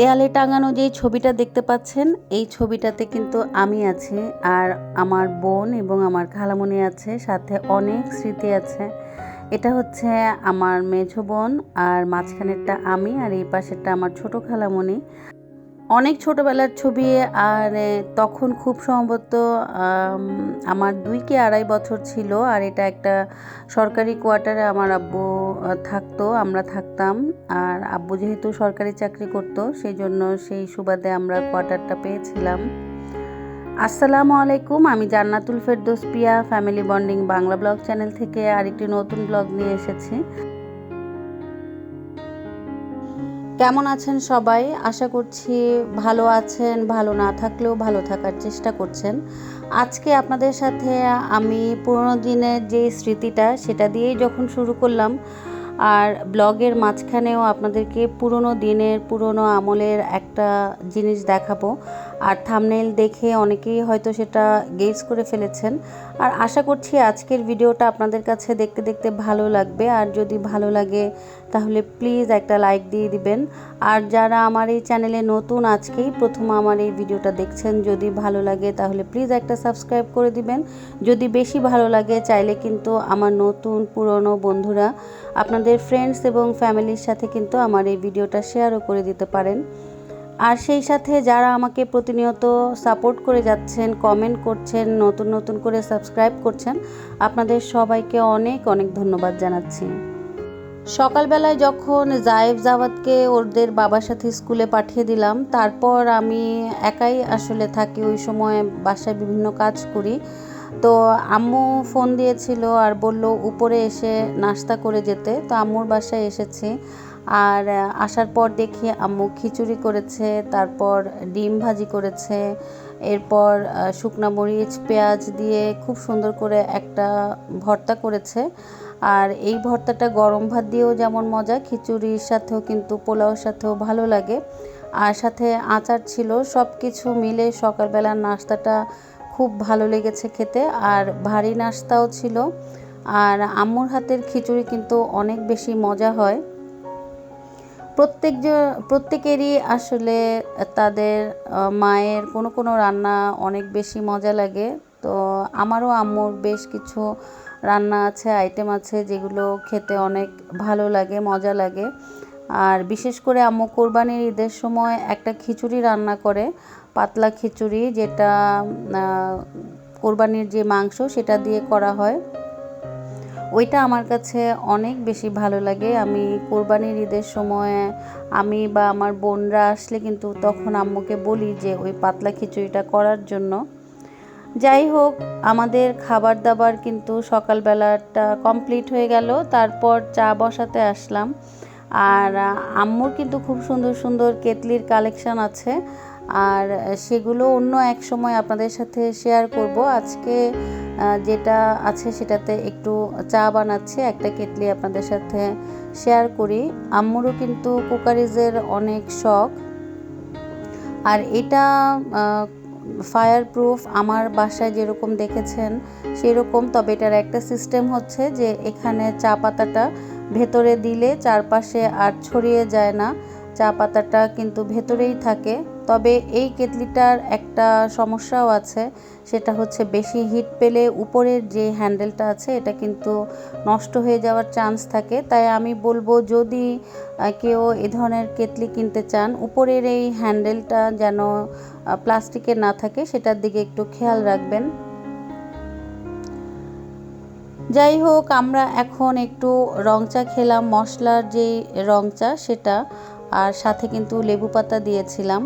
দেয়ালে টাঙানো যে ছবিটা দেখতে পাচ্ছেন, এই ছবিটাতে কিন্তু আমি আছি আর আমার বোন এবং আমার খালামণি আছে, সাথে অনেক স্মৃতি আছে। এটা হচ্ছে আমার মেঝো বোন আর মাঝখানেরটা আমি আর এই পাশেরটা আমার ছোট খালামণি অনেক ছোটবেলার ছবি, আর তখন খুব সম্ভবত আমার দুই কি আড়াই বছর ছিল, আর এটা একটা সরকারি কোয়ার্টারে আমার আব্বু থাকতো, আমরা থাকতাম। আর আব্বু যেহেতু সরকারি চাকরি করতো সেই জন্য সেই সুবাদে আমরা কোয়ার্টারটা পেয়েছিলাম। আসসালামু আলাইকুম, আমি Jannatul Ferdous Piya, family bonding Bangla blog channel থেকে আরেকটি নতুন ব্লগ নিয়ে এসেছি। কেমন আছেন সবাই? আশা করছি ভালো আছেন, ভালো না থাকলেও ভালো থাকার চেষ্টা করছেন। আজকে আপনাদের সাথে আমি পুরোনো দিনের যে স্মৃতিটা সেটা দিয়েই যখন শুরু করলাম, আর ব্লগের মাঝখানেও আপনাদেরকে পুরনো দিনের, পুরনো আমলের একটা জিনিস দেখাবো। আর থামনেল দেখে অনেকেই হয়তো সেটা গেজ করে ফেলেছেন। আর আশা করছি আজকের ভিডিওটা আপনাদের কাছে দেখতে দেখতে ভালো লাগবে। আর যদি ভালো লাগে, তাহলে প্লিজ একটা লাইক দিয়ে দিবেন। আর যারা আমার এই চ্যানেলে নতুন আজকেই প্রথম আমার এই ভিডিওটা দেখছেন, যদি ভালো লাগে, তাহলে প্লিজ একটা সাবস্ক্রাইব করে দিবেন। যদি বেশি ভালো লাগে, চাইলে কিন্তু আমার নতুন পুরনো বন্ধুরা, আপনাদের ফ্রেন্ডস এবং ফ্যামিলির সাথে কিন্তু আমার এই ভিডিওটা শেয়ারও করে দিতে পারেন। আর সেই সাথে যারা আমাকে প্রতিনিয়ত সাপোর্ট করে যাচ্ছেন কমেন্ট করছেন, নতুন নতুন করে সাবস্ক্রাইব করছেন, আপনাদের সবাইকে অনেক অনেক ধন্যবাদ জানাচ্ছি। সকালবেলায় যখন জায়েব জাওয়াতকে ওদের বাবার সাথে স্কুলে পাঠিয়ে দিলাম, তারপর আমি একাই আসলে থাকি, ওই সময় বাসায় বিভিন্ন কাজ করি। তো আম্মু ফোন দিয়েছিল আর বলল, উপরে এসে নাস্তা করে যেতে। তো আম্মুর বাসায় এসেছি। আর আসার পর দেখি আম্মু খিচুড়ি করেছে, তারপর ডিম ভাজি করেছে, এরপর শুকনা মরিচ, পেঁয়াজ দিয়ে খুব সুন্দর করে একটা ভর্তা করেছে। আর এই ভর্তাটা গরম ভাত দিয়েও যেমন মজা, খিচুড়ির সাথেও কিন্তু পোলাওর সাথেও ভালো লাগে। আর সাথে আচার ছিল সব কিছু মিলে সকালবেলার নাস্তাটা খুব ভালো লেগেছে খেতে, আর ভারী নাস্তাও ছিল। আর আম্মুর হাতের খিচুড়ি কিন্তু অনেক বেশি মজা হয়। প্রত্যেক প্রত্যেকেরই আসলে তাদের মায়ের কোনো কোনো রান্না অনেক বেশি মজা লাগে। তো আমারও আম্মুর বেশ কিছু রান্না আছে আইটেম আছে যেগুলো খেতে অনেক ভালো লাগে, মজা লাগে। আর বিশেষ করে আম্মু কোরবানির ঈদের সময় একটা খিচুড়ি রান্না করে, পাতলা খিচুড়ি যেটা কোরবানির যে মাংস সেটা দিয়ে করা হয়। ওইটা আমার কাছে অনেক বেশি ভালো লাগে। আমি কোরবানির ঈদের সময় আমি বা আমার বোনরা আসলে কিন্তু তখন আম্মুকে বলি যে, ওই পাতলা খিচুড়িটা করার জন্য। যাই হোক, আমাদের খাবার দাবার কিন্তু সকালবেলাটা কমপ্লিট হয়ে গেল। তারপর চা বসাতে আসলাম। আর আম্মুর কিন্তু খুব সুন্দর সুন্দর কেতলির কালেকশন আছে। আর সেগুলো অন্য এক সময় আপনাদের সাথে শেয়ার করব। আজকে যেটা আছে সেটাতে একটু চা বানাচ্ছি, একটা কেটলি আপনাদের সাথে শেয়ার করি। আম্মুরও কিন্তু কুকারিজের অনেক শখ। আর এটা ফায়ার প্রুফ আমার বাসায় যেরকম দেখেছেন সেরকম, তবে এটার একটা সিস্টেম হচ্ছে যে এখানে চা পাতাটা ভেতরে দিলে চারপাশে আর ছড়িয়ে যায় না। চা পাতাটা কিন্তু ভেতরেই থাকে। তবে এই কেতলিটার একটা সমস্যাও আছে, সেটা হচ্ছে বেশি হিট পেলে উপরের যে হ্যান্ডেলটা আছে, এটা কিন্তু নষ্ট হয়ে যাওয়ার চান্স থাকে। তাই আমি বলব যদি কেউ এ ধরনের কেতলি কিনতে চান, উপরের এই হ্যান্ডেলটা যেন প্লাস্টিকের না থাকে, সেটার দিকে একটু খেয়াল রাখবেন। যাই হোক, আমরা এখন একটু রং চা খেলাম, মশলার যে রং চা সেটা, আর সাথে কিন্তু লেবু পাতা দিয়েছিলাম।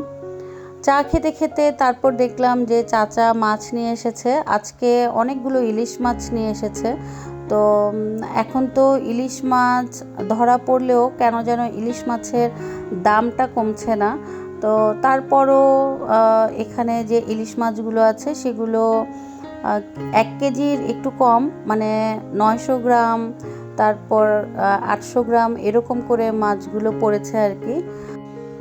চা খেতে খেতে তারপর দেখলাম যে চাচা মাছ নিয়ে এসেছে। আজকে অনেকগুলো ইলিশ মাছ নিয়ে এসেছে। তো এখন তো ইলিশ মাছ ধরা পড়লেও কেন যেন ইলিশ মাছের দামটা কমছে না। তো তারপরও এখানে যে ইলিশ মাছগুলো আছে সেগুলো এক কেজির একটু কম মানে নয়শো গ্রাম, তারপর আটশো গ্রাম এরকম করে মাছগুলো পড়েছে আর কি।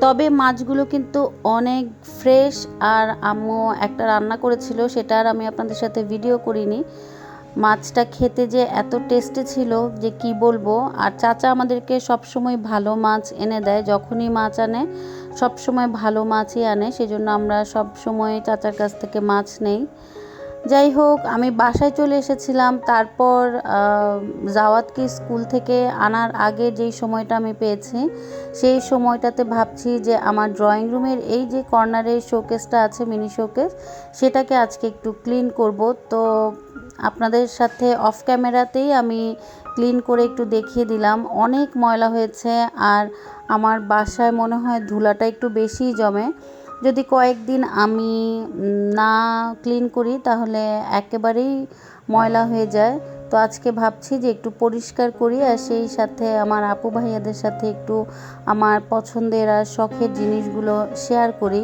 তবে মাছগুলো কিন্তু অনেক ফ্রেশ আর আম্মু একটা রান্না করেছিল, সেটা আর আমি আপনাদের সাথে ভিডিও করিনি। মাছটা খেতে যে এত টেস্টি ছিল যে কি বলব? আর চাচা আমাদেরকে সবসময় ভালো মাছ এনে দেয়, যখনই মাছ আনে, সবসময় ভালো মাছই আনে, সেজন্য আমরা সব সময় চাচার কাছ থেকে মাছ নেই। যাই হোক, আমি বাসায় চলে এসেছিলাম। তারপর জাওয়াতকে স্কুল থেকে আনার আগে যেই সময়টা আমি পেয়েছি, সেই সময়টাতে ভাবছি যে আমার ড্রয়িং রুমের এই যে কর্নারের শোকেসটা আছে মিনি শোকেস সেটাকে আজকে একটু ক্লিন করব। তো আপনাদের সাথে অফ ক্যামেরাতেই আমি ক্লিন করে একটু দেখিয়ে দিলাম। অনেক ময়লা হয়েছে, আর আমার বাসায় মনে হয় ধুলাটা একটু বেশিই জমে। যদি কয়েকদিন আমি না ক্লিন করি, তাহলে একেবারেই ময়লা হয়ে যায়। তো আজকে ভাবছি যে একটু পরিষ্কার করি আর সেই সাথে আমার আপু ভাইয়াদের সাথে একটু আমার পছন্দের আর শখের জিনিসগুলো শেয়ার করি।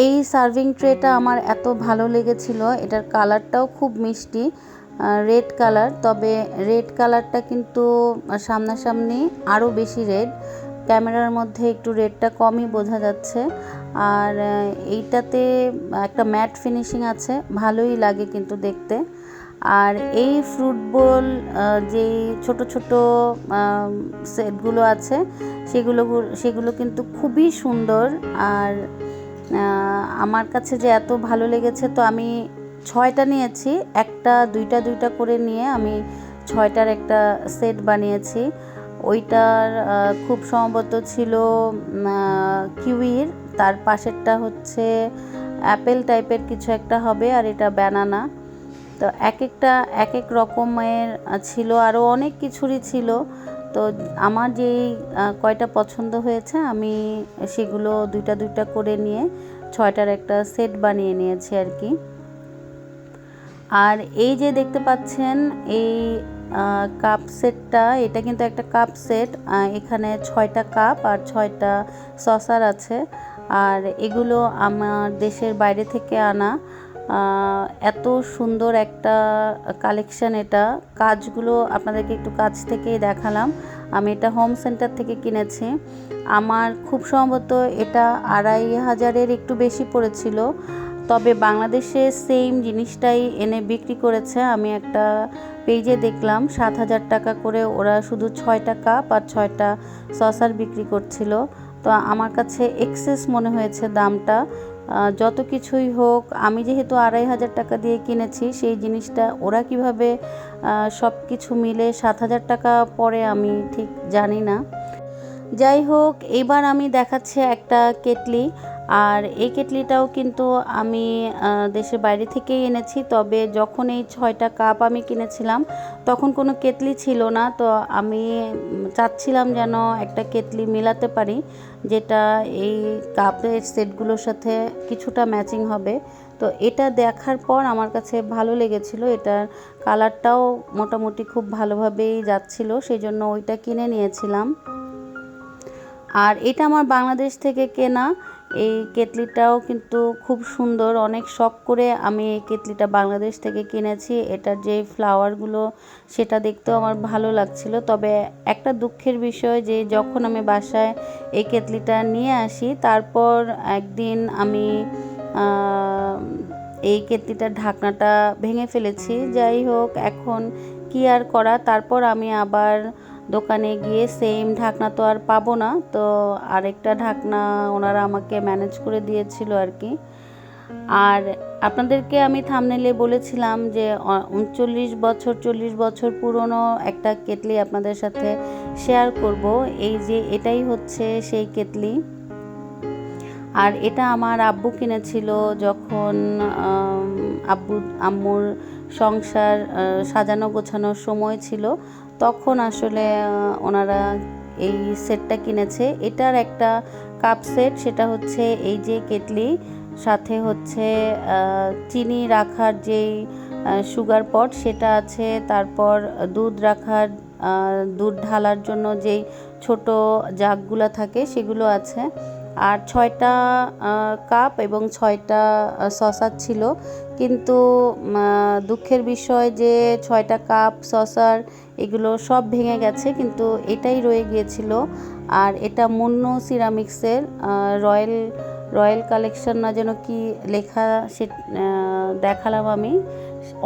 এই সার্ভিং ট্রেটা আমার এত ভালো লেগেছিল, এটার কালারটাও খুব মিষ্টি রেড কালার তবে রেড কালারটা কিন্তু সামনাসামনি আরও বেশি রেড ক্যামেরার মধ্যে একটু রেডটা কমই বোঝা যাচ্ছে। আর এইটাতে একটা ম্যাট ফিনিশিং আছে, ভালোই লাগে কিন্তু দেখতে। আর এই ফ্রুট বোল যেই ছোট ছোট সেটগুলো আছে, সেগুলো সেগুলো কিন্তু খুবই সুন্দর। আর আমার কাছে যে এত ভালো লেগেছে, তো আমি ছয়টা নিয়েছি। একটা, দুইটা দুইটা করে নিয়ে আমি ছয়টার একটা সেট বানিয়েছি। ওইটার খুব সম্ভবত ছিল কিউইর। তার পাশেরটা হচ্ছে অ্যাপেল টাইপের কিছু একটা হবে, আর এটা ব্যানানা। তো এক একটা এক এক রকমের ছিল, আরও অনেক কিছুরই ছিল। তো আমার যেই কয়টা পছন্দ হয়েছে, আমি সেগুলো দুইটা দুইটা করে নিয়ে ছয়টার একটা সেট বানিয়ে নিয়েছি আর কি। আর এই যে দেখতে পাচ্ছেন, এই কাপ সেটটা এটা কিন্তু একটা কাপ সেট এখানে ছয়টা কাপ আর ছয়টা সসার আছে। আর এগুলো আমার দেশের বাইরে থেকে আনা। এত সুন্দর একটা কালেকশন এটা। কাজগুলো আপনাদেরকে একটু কাছ থেকেই দেখালাম। আমি এটা হোম সেন্টার থেকে কিনেছি। আমার খুব সম্ভবত এটা আড়াই হাজারের একটু বেশি পড়েছিল। তবে বাংলাদেশে সেম জিনিসটাই এনে বিক্রি করেছে। আমি একটা পেজে দেখলাম, সাত হাজার টাকা করে ওরা শুধু ছয়টা কাপ আর ছয়টা সসার বিক্রি করছিল। তো আমার কাছে এক্সেস মনে হয়েছে দামটা। যত কিছুই হোক, আমি যেহেতু আড়াই হাজার টাকা দিয়ে কিনেছি, সেই জিনিসটা ওরা কীভাবে সব কিছু মিলে সাত হাজার টাকা পরে আমি ঠিক জানি না। যাই হোক, এবার আমি দেখাচ্ছি একটা কেটলি। আর এই কেটলিটাও কিন্তু আমি দেশের বাইরে থেকেই এনেছি। তবে যখন এই ছয়টা কাপ আমি কিনেছিলাম, তখন কোনো কেটলি ছিল না। তো আমি চাচ্ছিলাম যেন একটা কেটলি মেলাতে পারি, যেটা এই কাপের সেটগুলোর সাথে কিছুটা ম্যাচিং হবে। তো এটা দেখার পর আমার কাছে ভালো লেগেছিল। এটার কালারটাও মোটামুটি খুব ভালোভাবেই যাচ্ছিল সেই জন্য ওইটা কিনে নিয়েছিলাম। আর এটা আমার বাংলাদেশ থেকে কেনা। এই কেটলিটাও কিন্তু খুব সুন্দর। অনেক শখ করে আমি এই কেটলিটা বাংলাদেশ থেকে কিনেছি। এটার যে ফ্লাওয়ারগুলো সেটা দেখতেও আমার ভালো লাগছিল। তবে একটা দুঃখের বিষয় যে, যখন আমি বাসায় এই কেটলিটা নিয়ে আসি, তারপর একদিন আমি এই কেটলিটার ঢাকনাটা ভেঙে ফেলেছি। যাই হোক, এখন কি আর করা? তারপর আমি আবার দোকানে গিয়ে সেম ঢাকনা তো আর পাবো না। তো আরেকটা ঢাকনা ওনারা আমাকে ম্যানেজ করে দিয়েছিল আর কি। আর আপনাদেরকে আমি থামনেলে বলেছিলাম যে উনচল্লিশ বছর, চল্লিশ বছর পুরনো একটা কেটলি আপনাদের সাথে শেয়ার করব। এই যে এটাই হচ্ছে সেই কেটলি। আর এটা আমার আব্বু কিনেছিল যখন আব্বু, আম্মুর সংসার সাজানো গোছানোর সময় ছিল। তখন আসলে ওনারা এই সেটটা কিনেছে। এটার একটা কাপ সেট, সেটা হচ্ছে এই যে কেটলি, সাথে হচ্ছে চিনি রাখার যেই সুগার পট সেটা আছে। তারপর দুধ রাখার দুধ ঢালার জন্য যেই ছোট জাগগুলো থাকে, সেগুলো আছে। আর ছয়টা কাপ এবং ছয়টা সসার ছিল। কিন্তু দুঃখের বিষয় যে ছয়টা কাপ সসার এগুলো সব ভেঙে গেছে, কিন্তু এটাই রয়ে গিয়েছিল। আর এটা মুন্ন সিরামিক্সের রয়্যাল রয়্যাল কালেকশন না যেন কি লেখা সে দেখালাম আমি।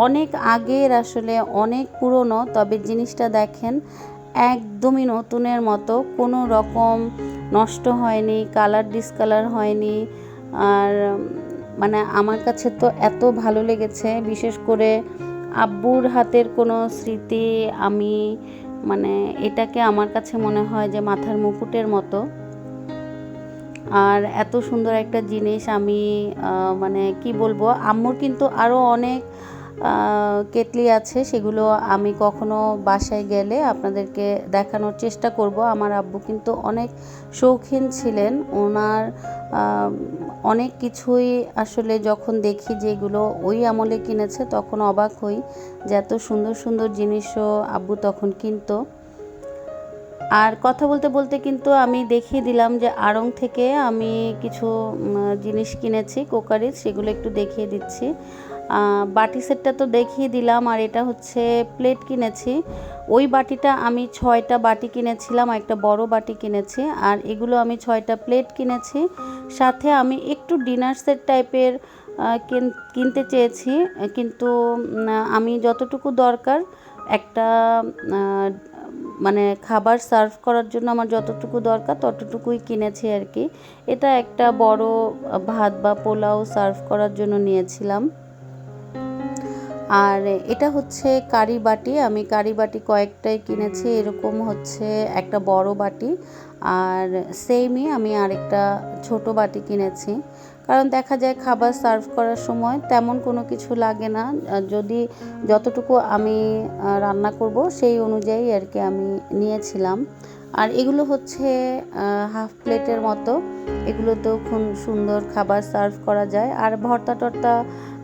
অনেক আগের আসলে, অনেক পুরনো, তবে জিনিসটা দেখেন, একদমই নতুনের মতো, কোনো রকম নষ্ট হয়নি কালার ডিসকালার হয়নি, আর মানে আমার কাছে তো এত ভালো লেগেছে। বিশেষ করে আব্বুর হাতের কোনো স্মৃতি আমি মানে এটাকে আমার কাছে মনে হয় যে মাথার মুকুটের মতো। আর এত সুন্দর একটা জিনিস আমি মানে কি বলব, আম্মুর কিন্তু আরও অনেক কেটলি আছে, সেগুলো আমি কখনো বাসায় গেলে আপনাদেরকে দেখানোর চেষ্টা করব। আমার আব্বু কিন্তু অনেক শৌখিন ছিলেন। ওনার অনেক কিছুই আসলে যখন দেখি যে এগুলো ওই আমলে কিনেছে, তখন অবাক হই যে এত সুন্দর সুন্দর জিনিসও আব্বু তখন কিনতো। আর কথা বলতে বলতে কিন্তু আমি দেখিয়ে দিলাম যে আড়ং থেকে আমি কিছু জিনিস কিনেছি, কোকারিজ, সেগুলো একটু দেখিয়ে দিচ্ছি। বাটি সেটটা তো দেখিয়ে দিলাম আর এটা হচ্ছে প্লেট কিনেছি। ওই বাটিটা আমি ছয়টা বাটি কিনেছিলাম, একটা বড় বাটি কিনেছি আর এগুলো আমি ছয়টা প্লেট কিনেছি। সাথে আমি একটু ডিনার সেট টাইপের কিন- কিনতে চেয়েছি। কিন্তু আমি যতটুকু দরকার একটা মানে খাবার সার্ভ করার জন্য আমার যতটুকু দরকার ততটুকুই কিনেছি আর কি। এটা একটা বড় ভাত বা পোলাও সার্ভ করার জন্য নিয়েছিলাম। আর এটা হচ্ছে কারি বাটি। আমি কারি বাটি কয়েকটাই কিনেছি। এরকম হচ্ছে একটা বড় বাটি। আর সেমই আমি আরেকটা ছোট বাটি কিনেছি। কারণ দেখা যায় খাবার সার্ভ করার সময় তেমন কোনো কিছু লাগে না। যদি যতটুকু আমি রান্না করব সেই অনুযায়ী আর কি আমি নিয়েছিলাম। আর এগুলো হচ্ছে হাফ প্লেটের মতো। এগুলোতেও খুব সুন্দর খাবার সার্ভ করা যায়। আর ভর্তা টর্তা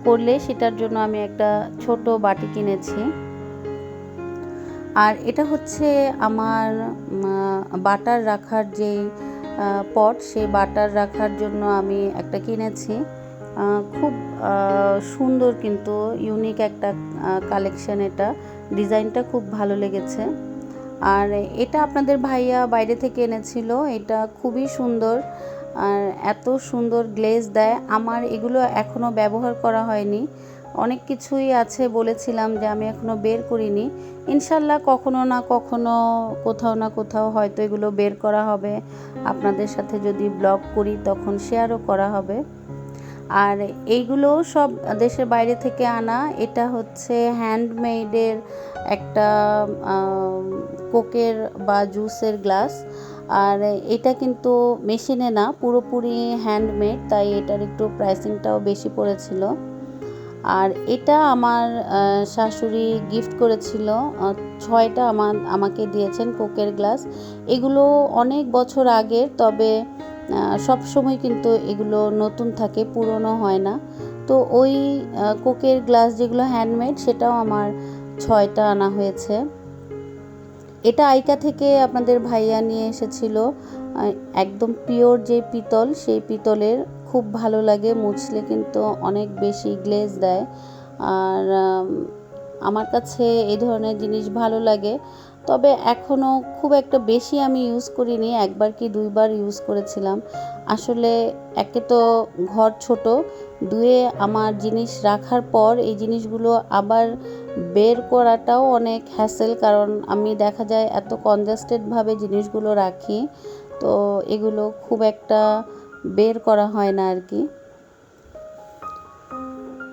করলে সেটার জন্য আমি একটা ছোট বাটি কিনেছি। আর এটা হচ্ছে আমার বাটার রাখার যে পট, সেই বাটার রাখার জন্য আমি একটা কিনেছি। খুব সুন্দর কিন্তু ইউনিক একটা কালেকশন এটা। ডিজাইনটা খুব ভালো লেগেছে। আর এটা আপনাদের ভাইয়া বাইরে থেকে এনেছিল, এটা খুবই সুন্দর। আর এত সুন্দর গ্লেজ দেয়। আমার এগুলো এখনও ব্যবহার করা হয়নি। অনেক কিছুই আছে বলেছিলাম যে আমি এখনও বের করিনি। ইনশাল্লাহ কখনো না কখনো কোথাও না কোথাও হয়তো এগুলো বের করা হবে। আপনাদের সাথে যদি ব্লগ করি তখন শেয়ারও করা হবে। আর এইগুলো সব দেশের বাইরে থেকে আনা, এটা হচ্ছে হ্যান্ডমেডের একটা কোকের বা জুসের গ্লাস। আর এটা কিন্তু মেশিনে না, পুরোপুরি হ্যান্ডমেড তাই এটার একটু প্রাইসিংটাও বেশি পড়েছিল। আর এটা আমার শাশুড়ি গিফট করেছিল। ছয়টা আমার, আমাকে দিয়েছেন কোকের গ্লাস। এগুলো অনেক বছর আগের, তবে সব সময় কিন্তু এগুলো নতুন থাকে, পুরনো হয় না। তো ওই কোকের গ্লাস যেগুলো হ্যান্ডমেড সেটাও আমার ছয়টা আনা হয়েছে। এটা আইকা থেকে আপনাদের ভাইয়া নিয়ে এসেছিল। একদম পিওর যে পিতল, সেই পিতলের খুব ভালো লাগে, মুছলে কিন্তু অনেক বেশি গ্লেজ দেয়। আর আমার কাছে এই ধরনের জিনিস ভালো লাগে। তবে এখনও খুব একটা বেশি আমি ইউজ করিনি, একবার কি দুইবার ইউজ করেছিলাম। আসলে একে তো ঘর ছোট দুয়ে আমার জিনিস রাখার পর এই জিনিসগুলো আবার বের করাটাও অনেক হ্যাসেল কারণ আমি দেখা যায় এত কনজাস্টেডভাবে জিনিসগুলো রাখি। তো এগুলো খুব একটা বের করা হয় না আর কি।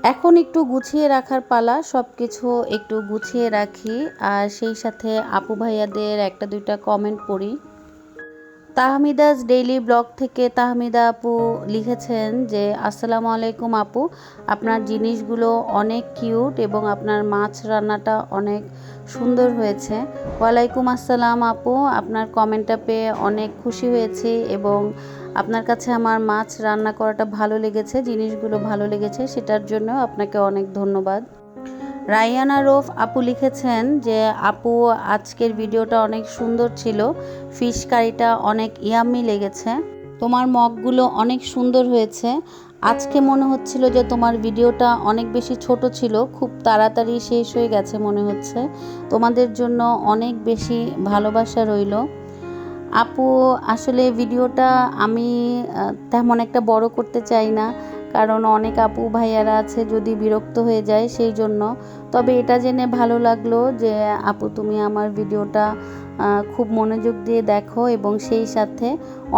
এখন একটু গুছিয়ে রাখার পালা সব কিছু একটু গুছিয়ে রাখি। আর সেই সাথে আপু ভাইয়াদের একটা দুইটা কমেন্ট পড়ি। তাহমিদাস ডেইলি ব্লগ থেকে তাহমিদা আপু লিখেছেন যে, আসসালামু আলাইকুম আপু। আপনার জিনিসগুলো অনেক কিউট এবং আপনার মাছ রান্নাটা অনেক সুন্দর হয়েছে। ওয়ালাইকুম আসসালাম আপু। আপনার কমেন্টটা পেয়ে অনেক খুশি হয়েছি এবং আপনার কাছে আমার মাছ রান্না করাটা ভালো লেগেছে, জিনিসগুলো ভালো লেগেছে, সেটার জন্য আপনাকে অনেক ধন্যবাদ। রায়ানা রোফ আপু লিখেছেন যে, আপু, আজকের ভিডিওটা অনেক সুন্দর ছিল। ফিশ কারিটা অনেক ইয়াম্মি লেগেছে। তোমার মগগুলো অনেক সুন্দর হয়েছে। আজকে মনে হচ্ছিল যে, তোমার ভিডিওটা অনেক বেশি ছোট ছিল। খুব তাড়াতাড়ি শেষ হয়ে গেছে মনে হচ্ছে। তোমাদের জন্য অনেক বেশি ভালোবাসা রইল। আপু, আসলে ভিডিওটা আমি তেমন একটা বড় করতে চাই না। কারণ অনেক আপু ভাইয়ারা আছে যদি বিরক্ত হয়ে যায় সেই জন্য। তবে এটা জেনে ভালো লাগল যে, আপু তুমি আমার ভিডিওটা খুব মনোযোগ দিয়ে দেখো এবং সেই সাথে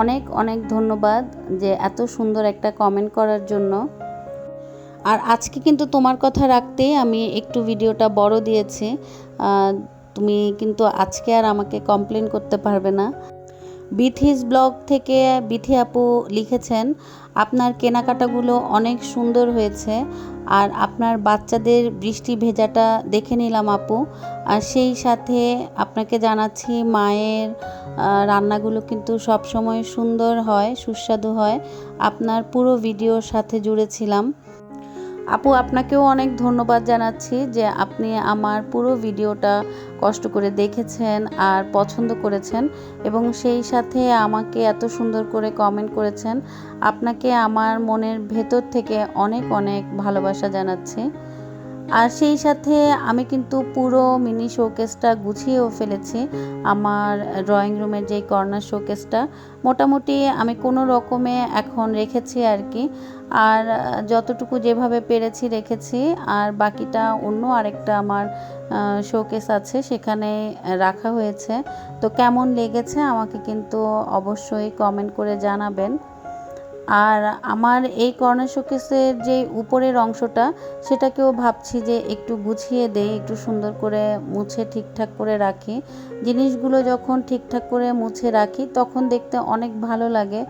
অনেক অনেক ধন্যবাদ যে এত সুন্দর একটা কমেন্ট করার জন্য। আর আজকে কিন্তু তোমার কথা রাখতেই আমি একটু ভিডিওটা বড় দিয়েছি। তুমি কিন্তু আজকে আর আমাকে কমপ্লেন করতে পারবে না। বিথিস ব্লগ থেকে বিথি আপু লিখেছেন, আপনার কেনাকাটাগুলো অনেক সুন্দর হয়েছে আর আপনার বাচ্চাদের বৃষ্টি ভেজাটা দেখে নিলাম আপু। আর সেই সাথে আপনাকে জানাচ্ছি মায়ের রান্নাগুলো কিন্তু সব সময় সুন্দর হয়, সুস্বাদু হয়। আপনার পুরো ভিডিওর সাথে জুড়েছিলাম আপু, আপনাকেও অনেক ধন্যবাদ জানাচ্ছি যে আপনি আমার পুরো ভিডিওটা কষ্ট করে দেখেছেন আর পছন্দ করেছেন এবং সেই সাথে আমাকে এত সুন্দর করে কমেন্ট করেছেন। আপনাকে আমার মনের ভেতর থেকে অনেক অনেক ভালোবাসা জানাচ্ছি। আর সেই সাথে আমি কিন্তু পুরো মিনি শোকেসটা গুছিয়েও ফেলেছি। আমার ড্রয়িং রুমের যে কর্নার শোকেসটা মোটামুটি আমি কোনো রকমে এখন রেখেছি আর কি। আর যতটুকু যেভাবে পেরেছি রেখেছি, আর বাকিটা অন্য আরেকটা আমার শোকেস আছে সেখানে রাখা হয়েছে। তো কেমন লেগেছে আমাকে কিন্তু অবশ্যই কমেন্ট করে জানাবেন। আর আমার এই কর্নার শোকেসের যে উপরের অংশটা, সেটাকেও ভাবছি যে একটু গুছিয়ে দেই, একটু সুন্দর করে মুছে ঠিকঠাক করে রাখি। জিনিসগুলো যখন ঠিকঠাক করে মুছে রাখি, তখন দেখতে অনেক ভালো লাগে।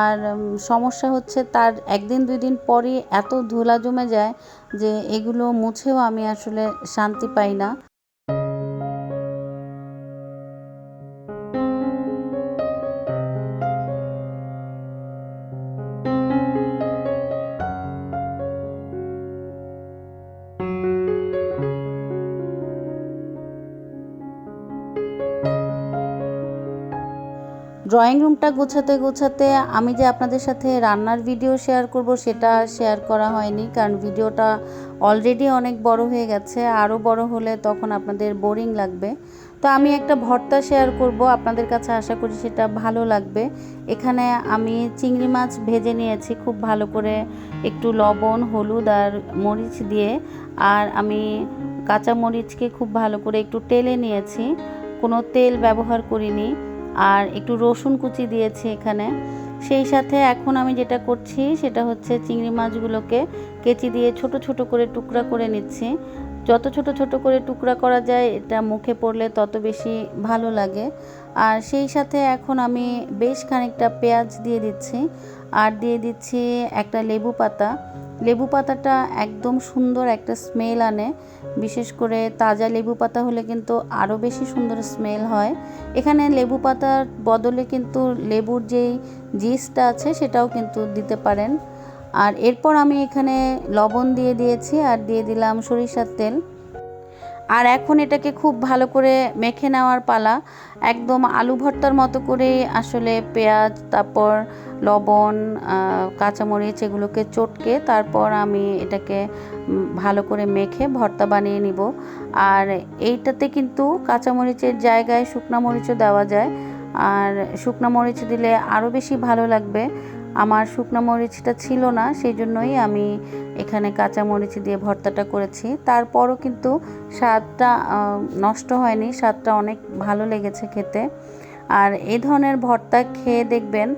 আর সমস্যা হচ্ছে তার একদিন, দুই দিন পরই এত ধুলা জমে যায় যে এগুলো মুছেও আমি আসলে শান্তি পাই না। ড্রয়িং রুমটা গোছাতে গোছাতে আমি যে আপনাদের সাথে রান্নার ভিডিও শেয়ার করব সেটা শেয়ার করা হয়নি, কারণ ভিডিওটা অলরেডি অনেক বড় হয়ে গেছে। আরও বড় হলে তখন আপনাদের বোরিং লাগবে। তো আমি একটা ভর্তা শেয়ার করব, আপনাদের কাছে আশা করি সেটা ভালো লাগবে। এখানে আমি চিংড়ি মাছ ভেজে নিয়েছি খুব ভালো করে, একটু লবণ, হলুদ আর মরিচ দিয়ে। আর আমি কাঁচা মরিচকে খুব ভালো করে একটু টেলে নিয়েছি, কোনো তেল ব্যবহার করিনি। আর একটু রসুন কুচি দিয়েছি এখানে। সেই সাথে এখন আমি যেটা করছি, সেটা হচ্ছে চিংড়ি মাছগুলোকে কেচি দিয়ে ছোট ছোট করে টুকরা করে নিচ্ছি। যত ছোট ছোট করে টুকরা করা যায়, এটা মুখে পড়লে তত বেশি ভালো লাগে। আর সেই সাথে এখন আমি বেশ খানিকটা পেঁয়াজ দিয়ে দিচ্ছি। আর দিয়ে দিচ্ছি একটা লেবু পাতা। লেবু পাতাটা একদম সুন্দর একটা স্মেল আনে। বিশেষ করে তাজা লেবু পাতা হলে কিন্তু আরও বেশি সুন্দর স্মেল হয়। এখানে লেবু পাতার বদলে কিন্তু লেবুর যেই জিসটা আছে সেটাও কিন্তু দিতে পারেন। আর এরপর আমি এখানে লবণ দিয়ে দিয়েছি, আর দিয়ে দিলাম সরিষার তেল। আর এখন এটাকে খুব ভালো করে মেখে নেওয়ার পালা। একদম আলু ভর্তার মতো করে আসলে পেঁয়াজ, তারপর লবণ কাঁচামরিচ এগুলোকে চটকে তারপর আমি এটাকে ভালো করে মেখে ভর্তা বানিয়ে নিব। আর এইটাতে কিন্তু কাঁচামরিচের জায়গায় শুকনা মরিচও দেওয়া যায়। আর শুকনা মরিচ দিলে আরও বেশি ভালো লাগবে। আমার শুকনো মরিচটা ছিল না সেই জন্যই আমি এখানে কাঁচা মরিচ দিয়ে ভর্তাটা করেছি। তারপরও কিন্তু স্বাদটা নষ্ট হয়নি, স্বাদটা অনেক ভালো লেগেছে খেতে। আর এই ধরনের ভর্তা খেয়ে দেখবেন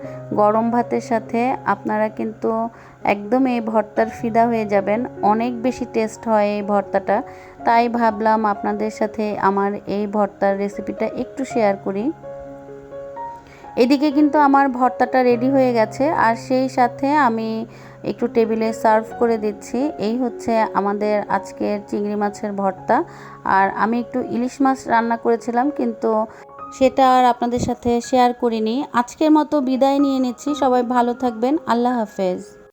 গরম ভাতের সাথে আপনারা কিন্তু একদম এই ভর্তার ফিদা হয়ে যাবেন, অনেক বেশি টেস্ট হয় এই ভর্তাটা। তাই ভাবলাম আপনাদের সাথে আমার এই ভর্তার রেসিপিটা একটু শেয়ার করি। এদিকে কিন্তু আমার ভর্তাটা রেডি হয়ে গেছে, আর সেই সাথে আমি একটু টেবিলে সার্ভ করে দিচ্ছি। এই হচ্ছে আমাদের আজকের চিংড়ি মাছের ভর্তা। আর আমি একটু ইলিশ মাছ রান্না করেছিলাম, কিন্তু সেটা আর আপনাদের সাথে শেয়ার করিনি। আজকের মতো বিদায় নিয়ে নিচ্ছি। সবাই ভালো থাকবেন। আল্লাহ হাফেজ।